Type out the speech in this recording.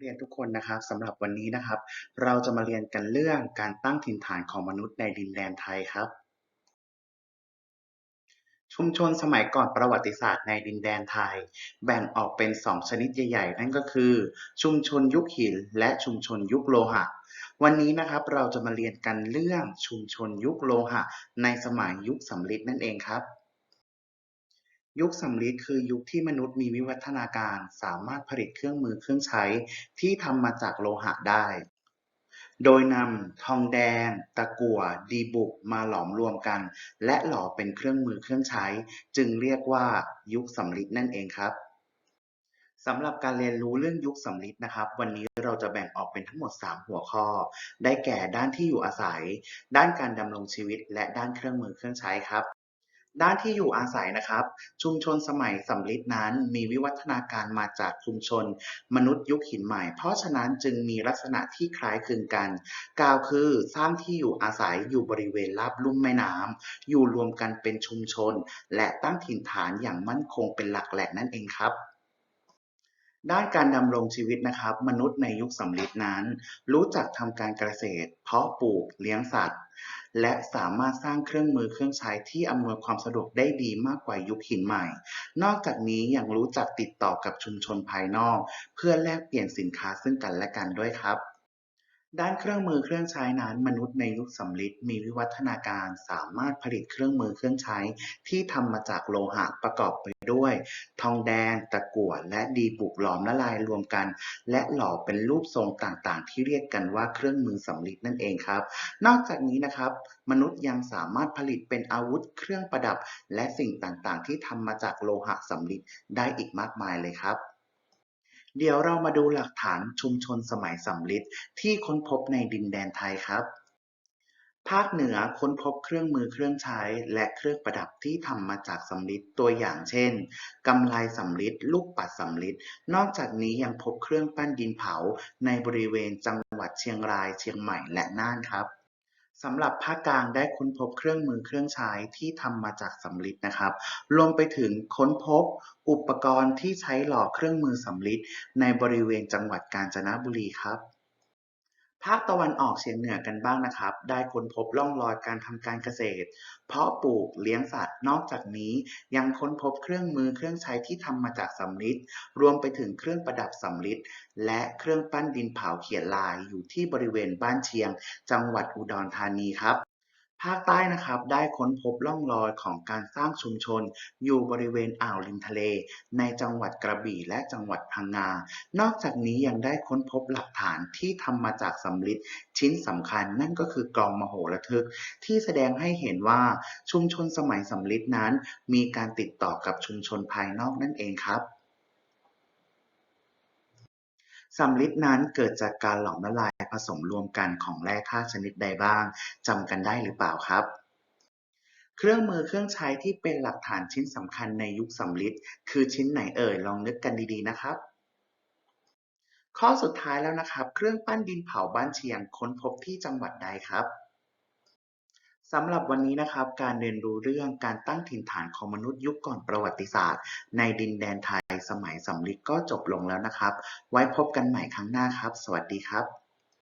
เรียนทุกคนนะครับสำหรับวันนี้นะครับ เราจะมาเรียนกันเรื่องการตั้งถิ่นฐานของมนุษย์ในดินแดนไทยครับ ชุมชนสมัยก่อนประวัติศาสตร์ในดินแดนไทย แบ่งออกเป็น 2 ชนิดใหญ่ๆ นั่นก็คือ ชุมชนยุคหิน และชุมชนยุคโลหะ วันนี้นะครับเราจะมาเรียนกันเรื่องชุมชนยุคโลหะ ในสมัยยุคสำริดนั่นเองครับ ยุคสำริดคือยุคที่มนุษย์มีวิวัฒนาการ สามารถผลิตเครื่องมือเครื่องใช้ที่ทำมาจากโลหะได้ โดยนำทองแดง ตะกั่ว ดีบุก มาหลอมรวมกัน และหล่อเป็นเครื่องมือเครื่องใช้ จึงเรียกว่ายุคสำริดนั่นเองครับสำหรับการเรียนรู้เรื่องยุคสำริดนะครับ วันนี้เราจะแบ่งออกเป็นทั้งหมด 3 หัวข้อ ได้แก่ด้านที่อยู่อาศัย ด้านการดำรงชีวิต และด้านเครื่องมือเครื่องใช้ครับ ด้านที่อยู่อาศัยนะครับ ชุมชนสมัยสำลิดนั้นมีวิวัฒนาการมาจากชุมชน มนุษย์ยุคหินใหม่ เพราะฉะนั้นจึงมีลักษณะที่คล้ายคลึงกัน กล่าวคือสร้างที่อยู่อาศัยอยู่บริเวณราบลุ่มแม่น้ำอยู่รวมกันเป็นชุมชน และตั้งถิ่นฐานอย่างมั่นคงเป็นหลักแหล่งนั่นเองครับ ด้านการดำรงชีวิตนะครับ มนุษย์ในยุคสำริดนั้น รู้จักทำการเกษตร เพาะปลูกเลี้ยงสัตว์ และสามารถสร้างเครื่องมือเครื่องใช้ที่อำนวยความสะดวกได้ดีมากกว่ายุคหินใหม่ นอกจากนี้ยังรู้จักติดต่อกับชุมชนภายนอก เพื่อแลกเปลี่ยนสินค้าซึ่งกันและกันด้วยครับ ด้านเครื่องมือเครื่องใช้นั้น มนุษย์ในยุคสำริดมีวิวัฒนาการสามารถผลิตเครื่องมือเครื่องใช้ที่ทำมาจากโลหะประกอบไปด้วย ทองแดง ตะกั่วและดีบุกหลอมละลายรวมกัน และหล่อเป็นรูปทรงต่างๆ ที่เรียกกันว่าเครื่องมือสำริดนั่นเองครับ นอกจากนี้นะครับ มนุษย์ยังสามารถผลิตเป็นอาวุธเครื่องประดับ และสิ่งต่างๆ ที่ทำมาจากโลหะสำริดได้อีกมากมายเลยครับ เดี๋ยวเรามาดูหลักฐานชุมชนสมัยสำริดที่ค้นพบในดินแดนไทยครับ ภาคเหนือค้นพบเครื่องมือเครื่องใช้และเครื่องประดับที่ทำมาจากสำริดตัวอย่างเช่นกำไลสำริดลูกปัดสำริดนอกจากนี้ยังพบเครื่องปั้นดินเผาในบริเวณจังหวัดเชียงราย เชียงใหม่และน่านครับ สำหรับภาคกลางได้ค้นพบเครื่องมือเครื่องใช้ที่ทำมาจากสำริดนะครับ รวมไปถึงค้นพบอุปกรณ์ที่ใช้หล่อเครื่องมือสำริดในบริเวณจังหวัดกาญจนบุรีครับ ภาคตะวันออกเฉียงเหนือกันบ้างนะครับ ได้ค้นพบร่องรอยการทำการเกษตร เพาะปลูกเลี้ยงสัตว์ นอกจากนี้ยังค้นพบเครื่องมือเครื่องใช้ที่ทำมาจากสำริดรวมไปถึงเครื่องประดับสำริดและเครื่องปั้นดินเผาเขียนลายอยู่ที่บริเวณบ้านเชียง จังหวัดอุดรธานีครับ ภาคใต้นะครับได้ค้นพบร่องรอยของการสร้างชุมชน อยู่บริเวณอ่าวริมทะเล ในจังหวัดกระบี่และจังหวัดพังงา นอกจากนี้ยังได้ค้นพบหลักฐานที่ทำมาจากสำริดชิ้นสำคัญนั่นก็คือกลองมโหระทึก ที่แสดงให้เห็นว่าชุมชนสมัยสำริดนั้น มีการติดต่อกับชุมชนภายนอกนั่นเองครับ สำลิดนั้นเกิดจากการหลอมละลายผสมรวมกันของแร่ธาตุชนิดใดบ้างจำกันได้หรือเปล่าครับ เครื่องมือเครื่องใช้ที่เป็นหลักฐานชิ้นสำคัญในยุคสำลิดคือชิ้นไหนเอ่ยลองนึกกันดีๆนะครับข้อสุดท้ายแล้วนะครับ เครื่องปั้นดินเผาบ้านเชียงค้นพบที่จังหวัดใดครับ สำหรับวันนี้นะครับ การเรียนรู้เรื่องการตั้งถิ่นฐานของมนุษย์ยุคก่อนประวัติศาสตร์ ในดินแดนไทยสมัยสำลิดก็จบลงแล้วนะครับ ไว้พบกันใหม่ครั้งหน้าครับ สวัสดีครับ